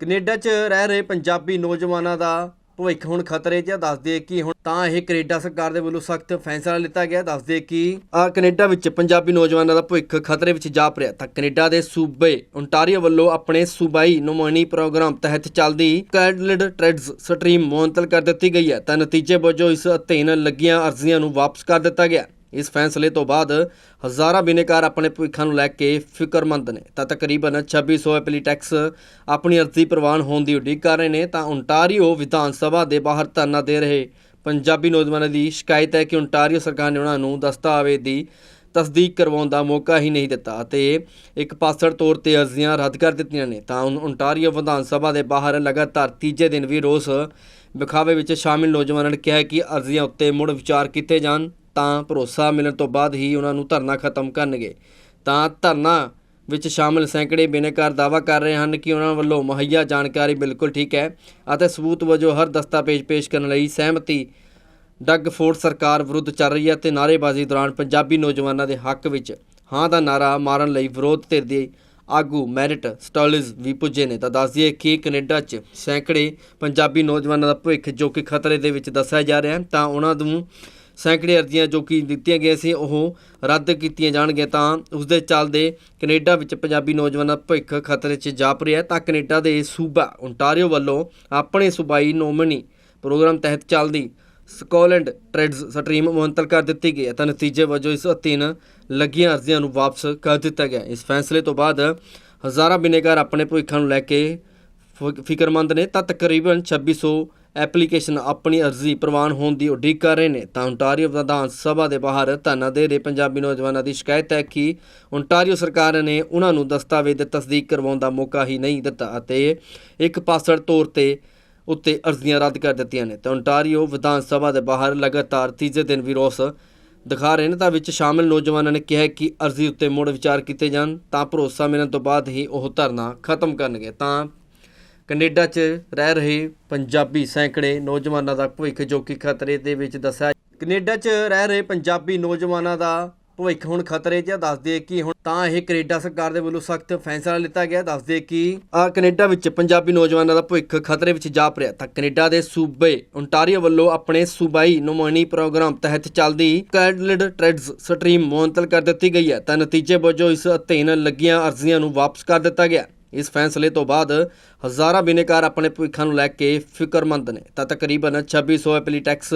Canada 'ਚ ਰਹਿ ਰਹੇ ਪੰਜਾਬੀ ਨੌਜਵਾਨਾਂ ਦਾ ਭਵਿੱਖ ਹੁਣ ਖਤਰੇ 'ਚ ਆ। ਦੱਸਦੇ ਕਿ ਹੁਣ ਤਾਂ ਇਹ ਕੈਨੇਡਾ ਸਰਕਾਰ ਦੇ ਵੱਲੋਂ ਸਖਤ ਫੈਸਲਾ ਲਿੱਤਾ ਗਿਆ। ਦੱਸਦੇ ਕਿ ਆ ਕੈਨੇਡਾ ਵਿੱਚ ਪੰਜਾਬੀ ਨੌਜਵਾਨਾਂ ਦਾ ਭਵਿੱਖ ਖਤਰੇ ਵਿੱਚ ਜਾ ਰਿਹਾ। ਤਾਂ ਕੈਨੇਡਾ ਦੇ ਸੂਬੇ ਓਨਟਾਰੀਓ ਵੱਲੋਂ ਆਪਣੇ ਸੂਬਾਈ ਨੁਮਾਇਣੀ ਪ੍ਰੋਗਰਾਮ ਤਹਿਤ ਚੱਲਦੀ ਕੈਡਲਡ ਟ੍ਰੇਡਸ ਸਟਰੀਮ ਮੁਅੰਤਲ ਕਰ ਦਿੱਤੀ ਗਈ ਹੈ। ਤਾਂ ਨਤੀਜੇ ਵਜੋਂ ਇਸ ਅਧੀਨ ਲੱਗੀਆਂ ਅਰਜ਼ੀਆਂ ਨੂੰ ਵਾਪਸ ਕਰ ਦਿੱਤਾ ਗਿਆ। ਇਸ ਫੈਸਲੇ ਤੋਂ ਬਾਅਦ ਹਜ਼ਾਰਾਂ ਬਿਨੇਕਾਰ ਆਪਣੇ ਭਵਿੱਖਾਂ ਨੂੰ ਲੈ ਕੇ ਫਿਕਰਮੰਦ ਨੇ। ਤਾਂ ਤਕਰੀਬਨ 2600 ਐਪਲੀਟੈਕਸ ਆਪਣੀ ਅਰਜ਼ੀ ਪ੍ਰਵਾਨ ਹੋਣ ਦੀ ਉਡੀਕ ਕਰ ਰਹੇ ਨੇ, ਤਾਂ ਓਨਟਾਰੀਓ ਵਿਧਾਨ ਸਭਾ ਦੇ ਬਾਹਰ ਧਰਨਾ ਦੇ ਰਹੇ ਪੰਜਾਬੀ ਨੌਜਵਾਨਾਂ ਦੀ ਸ਼ਿਕਾਇਤ ਹੈ ਕਿ ਓਨਟਾਰੀਓ ਸਰਕਾਰ ਨੇ ਉਹਨਾਂ ਨੂੰ ਦਸਤਾਵੇਜ਼ ਦੀ ਤਸਦੀਕ ਕਰਵਾਉਣ ਦਾ ਮੌਕਾ ਹੀ ਨਹੀਂ ਦਿੱਤਾ ਅਤੇ ਇੱਕ ਪਾਸੜ ਤੌਰ ਤੇ ਅਰਜ਼ੀਆਂ ਰੱਦ ਕਰ ਦਿੱਤੀਆਂ ਨੇ। ਤਾਂ ਓਨ- ਓਨਟਾਰੀਓ ਵਿਧਾਨ ਸਭਾ ਦੇ ਬਾਹਰ ਲਗਾਤਾਰ ਤੀਜੇ ਦਿਨ ਵੀ ਰੋਸ ਵਿਖਾਵੇ ਵਿੱਚ ਸ਼ਾਮਿਲ ਨੌਜਵਾਨਾਂ ਨੇ ਕਿਹਾ ਕਿ ਅਰਜ਼ੀਆਂ ਉੱਤੇ ਮੁੜ ਵਿਚਾਰ ਕੀਤੇ ਜਾਣ। ਤਾਂ ਭਰੋਸਾ ਮਿਲਣ ਤੋਂ ਬਾਅਦ ਹੀ ਉਹਨਾਂ ਨੂੰ ਧਰਨਾ ਖਤਮ ਕਰਨਗੇ। ਤਾਂ ਧਰਨਾ ਵਿੱਚ ਸ਼ਾਮਿਲ ਸੈਂਕੜੇ ਬਿਨੇਕਾਰ ਦਾਅਵਾ ਕਰ ਰਹੇ ਹਨ ਕਿ ਉਹਨਾਂ ਵੱਲੋਂ ਮੁਹੱਈਆ ਜਾਣਕਾਰੀ ਬਿਲਕੁਲ ਠੀਕ ਹੈ ਅਤੇ ਸਬੂਤ ਵਜੋਂ ਹਰ ਦਸਤਾਵੇਜ਼ ਪੇਸ਼ ਕਰਨ ਲਈ ਸਹਿਮਤੀ ਡੱਗ ਫੋਰਡ ਸਰਕਾਰ ਵਿਰੁੱਧ ਚੱਲ ਰਹੀ ਹੈ ਤੇ ਨਾਅਰੇਬਾਜ਼ੀ ਦੌਰਾਨ ਪੰਜਾਬੀ ਨੌਜਵਾਨਾਂ ਦੇ ਹੱਕ ਵਿੱਚ ਹਾਂ ਦਾ ਨਾਰਾ ਮਾਰਨ ਲਈ ਵਿਰੋਧ ਧਿਰ ਦੇ ਆਗੂ ਮੈਰਿਟ ਸਟਾਲਿਸ ਵੀ ਪੁੱਜੇ ਨੇ। ਤਾਂ ਦੱਸ ਦਈਏ ਕਿ ਕੈਨੇਡਾ 'ਚ ਸੈਂਕੜੇ ਪੰਜਾਬੀ ਨੌਜਵਾਨਾਂ ਦਾ ਭਵਿੱਖ ਜੋ ਕਿ ਖਤਰੇ ਦੇ ਵਿੱਚ ਦੱਸਿਆ ਜਾ ਰਿਹਾ ਹੈ ਤਾਂ ਉਹਨਾਂ ਨੂੰ ਸੈਂਕੜੇ ਅਰਜ਼ੀਆਂ ਜੋ ਕਿ ਦਿੱਤੀਆਂ ਗਈਆਂ ਸੀ, ਉਹ ਰੱਦ ਕੀਤੀਆਂ ਜਾਣਗੀਆਂ ਤਾਂ ਉਸ ਦੇ ਚੱਲਦੇ ਕੈਨੇਡਾ ਵਿੱਚ ਪੰਜਾਬੀ ਨੌਜਵਾਨਾਂ ਦਾ ਭਵਿੱਖ ਖਤਰੇ 'ਚ ਜਾਪ ਰਿਹਾ ਤਾਂ ਕੈਨੇਡਾ ਦੇ ਸੂਬਾ ਓਨਟਾਰੀਓ ਵੱਲੋਂ ਆਪਣੇ ਸੂਬਾਈ ਨੋਮਨੀ ਪ੍ਰੋਗਰਾਮ ਤਹਿਤ ਚੱਲਦੀ ਸਕਾਲੈਂਡ ਟ੍ਰੇਡਸ ਸਟਰੀਮ ਮੁਅੰਤਲ ਕਰ ਦਿੱਤੀ ਗਈ ਤਾਂ ਨਤੀਜੇ ਵਜੋਂ ਇਸ ਅਧੀਨ ਲੱਗੀਆਂ ਅਰਜ਼ੀਆਂ ਨੂੰ ਵਾਪਸ ਕਰ ਦਿੱਤਾ ਗਿਆ ਇਸ ਫੈਸਲੇ ਤੋਂ ਬਾਅਦ ਹਜ਼ਾਰਾਂ ਬਿਨੇਕਾਰ ਆਪਣੇ ਭਵਿੱਖਾਂ ਨੂੰ ਲੈ ਕੇ ਫਿ- ਫਿਕਰਮੰਦ ਨੇ। ਤਾਂ ਤਕਰੀਬਨ 2600 ਐਪਲੀਕੇਸ਼ਨ ਆਪਣੀ ਅਰਜ਼ੀ ਪ੍ਰਵਾਨ ਹੋਣ ਦੀ ਉਡੀਕ ਕਰ ਰਹੇ ਨੇ। ਤਾਂ ਓਨਟਾਰੀਓ ਵਿਧਾਨ ਸਭਾ ਦੇ ਬਾਹਰ ਧਰਨਾ ਦੇ ਰਹੇ ਪੰਜਾਬੀ ਨੌਜਵਾਨਾਂ ਦੀ ਸ਼ਿਕਾਇਤ ਹੈ ਕਿ ਓਨਟਾਰੀਓ ਸਰਕਾਰ ਨੇ ਉਹਨਾਂ ਨੂੰ ਦਸਤਾਵੇਜ਼ ਦੀ ਤਸਦੀਕ ਕਰਵਾਉਣ ਦਾ ਮੌਕਾ ਹੀ ਨਹੀਂ ਦਿੱਤਾ ਅਤੇ ਇੱਕ ਪਾਸੜ ਤੌਰ ਤੇ ਉੱਤੇ ਅਰਜ਼ੀਆਂ ਰੱਦ ਕਰ ਦਿੱਤੀਆਂ ਨੇ। ਤਾਂ ਓਨਟਾਰੀਓ ਵਿਧਾਨ ਸਭਾ ਦੇ ਬਾਹਰ ਲਗਾਤਾਰ ਤੀਜੇ ਦਿਨ ਵੀ ਰੋਸ ਦਿਖਾ ਰਹੇ ਨੇ। ਤਾਂ ਵਿੱਚ ਸ਼ਾਮਿਲ ਨੌਜਵਾਨਾਂ ਨੇ ਕਿਹਾ ਕਿ ਅਰਜ਼ੀ ਉੱਤੇ ਮੁੜ ਵਿਚਾਰ ਕੀਤੇ ਜਾਣ ਤਾਂ ਭਰੋਸਾ ਮਿਲਣ ਤੋਂ ਬਾਅਦ ਹੀ ਉਹ ਧਰਨਾ ਖਤਮ ਕਰਨਗੇ। ਤਾਂ ਕੈਨੇਡਾ 'ਚ ਰਹਿ ਰਹੇ ਪੰਜਾਬੀ ਸੈਂਕੜੇ ਨੌਜਵਾਨਾਂ ਦਾ ਭਵਿੱਖ ਜੋ ਕਿ ਖਤਰੇ ਦੇ ਵਿੱਚ ਦੱਸਿਆ ਕੈਨੇਡਾ 'ਚ ਰਹਿ ਰਹੇ ਪੰਜਾਬੀ ਨੌਜਵਾਨਾਂ ਦਾ ਭਵਿੱਖ ਹੁਣ ਖਤਰੇ 'ਚ ਆ। ਦੱਸਦੇ ਕਿ ਹੁਣ ਤਾਂ ਇਹ ਕੈਨੇਡਾ ਸਰਕਾਰ ਦੇ ਵੱਲੋਂ ਸਖਤ ਫੈਸਲਾ ਲਿੱਤਾ ਗਿਆ। ਦੱਸਦੇ ਕਿ ਆ ਕੈਨੇਡਾ ਵਿੱਚ ਪੰਜਾਬੀ ਨੌਜਵਾਨਾਂ ਦਾ ਭਵਿੱਖ ਖਤਰੇ ਵਿੱਚ ਜਾ ਰਿਹਾ ਤਾਂ ਕੈਨੇਡਾ ਦੇ ਸੂਬੇ ਓਨਟਾਰੀਓ ਵੱਲੋਂ ਆਪਣੇ ਸੂਬਾਈ ਨੁਮਾਇਣੀ ਪ੍ਰੋਗਰਾਮ ਤਹਿਤ ਚੱਲਦੀ ਕੈਡਲਡ ਟ੍ਰੇਡਸ ਸਟਰੀਮ ਮੁਅੰਤਲ ਕਰ ਦਿੱਤੀ ਗਈ ਹੈ। ਤਾਂ ਨਤੀਜੇ ਵਜੋਂ ਇਸ ਅਧੀਨ ਲੱਗੀਆਂ ਅਰਜ਼ੀਆਂ ਨੂੰ ਵਾਪਸ ਕਰ ਦਿੱਤਾ ਗਿਆ ਇਸ ਫੈਸਲੇ ਤੋਂ ਬਾਅਦ ਹਜ਼ਾਰਾਂ ਬਿਨੇਕਾਰ ਆਪਣੇ ਭਵਿੱਖਾਂ ਨੂੰ ਲੈ ਕੇ ਫਿਕਰਮੰਦ ਨੇ। ਤਾਂ ਤਕਰੀਬਨ 2600 ਐਪਲੀਟੈਕਸ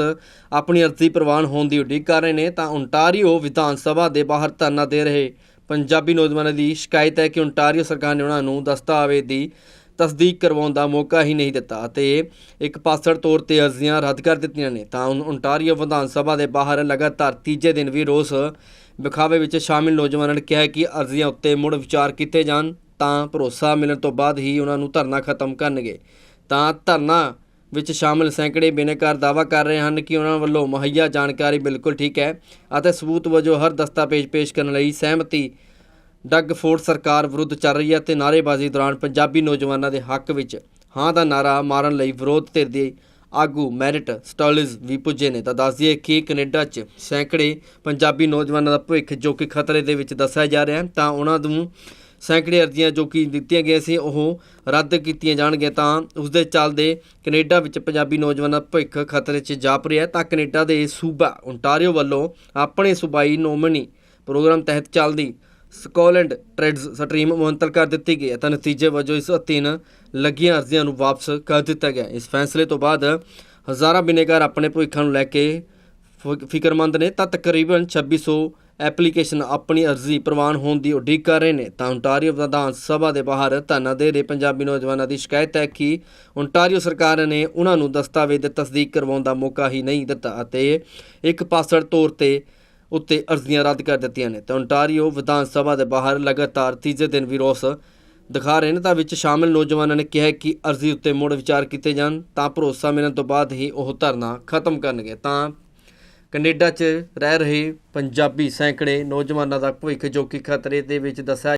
ਆਪਣੀ ਅਰਜ਼ੀ ਪ੍ਰਵਾਨ ਹੋਣ ਦੀ ਉਡੀਕ ਕਰ ਰਹੇ ਨੇ, ਤਾਂ ਓਨਟਾਰੀਓ ਵਿਧਾਨ ਸਭਾ ਦੇ ਬਾਹਰ ਧਰਨਾ ਦੇ ਰਹੇ ਪੰਜਾਬੀ ਨੌਜਵਾਨਾਂ ਦੀ ਸ਼ਿਕਾਇਤ ਹੈ ਕਿ ਓਨਟਾਰੀਓ ਸਰਕਾਰ ਨੇ ਉਹਨਾਂ ਨੂੰ ਦਸਤਾਵੇਜ਼ ਦੀ ਤਸਦੀਕ ਕਰਵਾਉਣ ਦਾ ਮੌਕਾ ਹੀ ਨਹੀਂ ਦਿੱਤਾ ਅਤੇ ਇੱਕ ਪਾਸੜ ਤੌਰ ਤੇ ਅਰਜ਼ੀਆਂ ਰੱਦ ਕਰ ਦਿੱਤੀਆਂ ਨੇ। ਤਾਂ ਓਨ- ਓਨਟਾਰੀਓ ਵਿਧਾਨ ਸਭਾ ਦੇ ਬਾਹਰ ਲਗਾਤਾਰ ਤੀਜੇ ਦਿਨ ਵੀ ਰੋਸ ਵਿਖਾਵੇ ਵਿੱਚ ਸ਼ਾਮਿਲ ਨੌਜਵਾਨਾਂ ਨੇ ਕਿਹਾ ਕਿ ਅਰਜ਼ੀਆਂ ਉੱਤੇ ਮੁੜ ਵਿਚਾਰ ਕੀਤੇ ਜਾਣ। ਤਾਂ ਭਰੋਸਾ ਮਿਲਣ ਤੋਂ ਬਾਅਦ ਹੀ ਉਹਨਾਂ ਨੂੰ ਧਰਨਾ ਖਤਮ ਕਰਨਗੇ। ਤਾਂ ਧਰਨਾ ਵਿੱਚ ਸ਼ਾਮਿਲ ਸੈਂਕੜੇ ਬਿਨੇਕਾਰ ਦਾਅਵਾ ਕਰ ਰਹੇ ਹਨ ਕਿ ਉਹਨਾਂ ਵੱਲੋਂ ਮੁਹੱਈਆ ਜਾਣਕਾਰੀ ਬਿਲਕੁਲ ਠੀਕ ਹੈ ਅਤੇ ਸਬੂਤ ਵਜੋਂ ਹਰ ਦਸਤਾਵੇਜ਼ ਪੇਸ਼ ਕਰਨ ਲਈ ਸਹਿਮਤੀ ਡੱਗ ਫੋਰਡ ਸਰਕਾਰ ਵਿਰੁੱਧ ਚੱਲ ਰਹੀ ਹੈ ਤੇ ਨਾਅਰੇਬਾਜ਼ੀ ਦੌਰਾਨ ਪੰਜਾਬੀ ਨੌਜਵਾਨਾਂ ਦੇ ਹੱਕ ਵਿੱਚ ਹਾਂ ਦਾ ਨਾਰਾ ਮਾਰਨ ਲਈ ਵਿਰੋਧ ਧਿਰ ਦੇ ਆਗੂ ਮੈਰਿਟ ਸਟਾਲਿਸ ਵੀ ਪੁੱਜੇ ਨੇ। ਤਾਂ ਦੱਸ ਦਈਏ ਕਿ ਕੈਨੇਡਾ 'ਚ ਸੈਂਕੜੇ ਪੰਜਾਬੀ ਨੌਜਵਾਨਾਂ ਦਾ ਭਵਿੱਖ ਜੋ ਕਿ ਖਤਰੇ ਦੇ ਵਿੱਚ ਦੱਸਿਆ ਜਾ ਰਿਹਾ ਹੈ ਤਾਂ ਉਹਨਾਂ ਨੂੰ ਸੈਂਕੜੇ ਅਰਜ਼ੀਆਂ ਜੋ ਕਿ ਦਿੱਤੀਆਂ ਗਈਆਂ ਸੀ, ਉਹ ਰੱਦ ਕੀਤੀਆਂ ਜਾਣਗੀਆਂ ਤਾਂ ਉਸ ਦੇ ਚੱਲਦੇ ਕੈਨੇਡਾ ਵਿੱਚ ਪੰਜਾਬੀ ਨੌਜਵਾਨਾਂ ਦਾ ਭਵਿੱਖ ਖਤਰੇ 'ਚ ਜਾਪ ਰਿਹਾ ਤਾਂ ਕੈਨੇਡਾ ਦੇ ਸੂਬਾ ਓਨਟਾਰੀਓ ਵੱਲੋਂ ਆਪਣੇ ਸੂਬਾਈ ਨੋਮਨੀ ਪ੍ਰੋਗਰਾਮ ਤਹਿਤ ਚੱਲਦੀ ਸਕਾਲੈਂਡ ਟ੍ਰੇਡਸ ਸਟਰੀਮ ਮੁਅੰਤਲ ਕਰ ਦਿੱਤੀ ਗਈ ਹੈ। ਤਾਂ ਨਤੀਜੇ ਵਜੋਂ ਇਸ ਅਧੀਨ ਲੱਗੀਆਂ ਅਰਜ਼ੀਆਂ ਨੂੰ ਵਾਪਸ ਕਰ ਦਿੱਤਾ ਗਿਆ ਇਸ ਫੈਸਲੇ ਤੋਂ ਬਾਅਦ ਹਜ਼ਾਰਾਂ ਬਿਨੇਕਾਰ ਆਪਣੇ ਭਵਿੱਖਾਂ ਨੂੰ ਲੈ ਕੇ ਫਿ- ਫਿਕਰਮੰਦ ਨੇ। ਤਾਂ ਤਕਰੀਬਨ 2600 ਐਪਲੀਕੇਸ਼ਨ ਆਪਣੀ ਅਰਜ਼ੀ ਪ੍ਰਵਾਨ ਹੋਣ ਦੀ ਉਡੀਕ ਕਰ ਰਹੇ ਨੇ। ਤਾਂ ਓਨਟਾਰੀਓ ਵਿਧਾਨ ਸਭਾ ਦੇ ਬਾਹਰ ਧਰਨਾ ਦੇ ਰਹੇ ਪੰਜਾਬੀ ਨੌਜਵਾਨਾਂ ਦੀ ਸ਼ਿਕਾਇਤ ਹੈ ਕਿ ਓਨਟਾਰੀਓ ਸਰਕਾਰ ਨੇ ਉਹਨਾਂ ਨੂੰ ਦਸਤਾਵੇਜ਼ ਦੀ ਤਸਦੀਕ ਕਰਵਾਉਣ ਦਾ ਮੌਕਾ ਹੀ ਨਹੀਂ ਦਿੱਤਾ ਅਤੇ ਇੱਕ ਪਾਸੜ ਤੌਰ ਤੇ ਉੱਤੇ ਅਰਜ਼ੀਆਂ ਰੱਦ ਕਰ ਦਿੱਤੀਆਂ ਨੇ। ਤਾਂ ਓਨਟਾਰੀਓ ਵਿਧਾਨ ਸਭਾ ਦੇ ਬਾਹਰ ਲਗਾਤਾਰ ਤੀਜੇ ਦਿਨ ਵੀ ਰੋਸ ਦਿਖਾ ਰਹੇ ਨੇ। ਤਾਂ ਵਿੱਚ ਸ਼ਾਮਿਲ ਨੌਜਵਾਨਾਂ ਨੇ ਕਿਹਾ ਕਿ ਅਰਜ਼ੀ ਉੱਤੇ ਮੁੜ ਵਿਚਾਰ ਕੀਤੇ ਜਾਣ ਤਾਂ ਭਰੋਸਾ ਮਿਲਣ ਤੋਂ ਬਾਅਦ ਹੀ ਉਹ ਧਰਨਾ ਖਤਮ ਕਰਨਗੇ। ਤਾਂ ਕੈਨੇਡਾ 'ਚ ਰਹਿ ਰਹੇ ਪੰਜਾਬੀ ਸੈਂਕੜੇ ਨੌਜਵਾਨਾਂ ਦਾ ਭਵਿੱਖ ਜੋ ਕਿ ਖਤਰੇ ਦੇ ਵਿੱਚ ਦੱਸਿਆ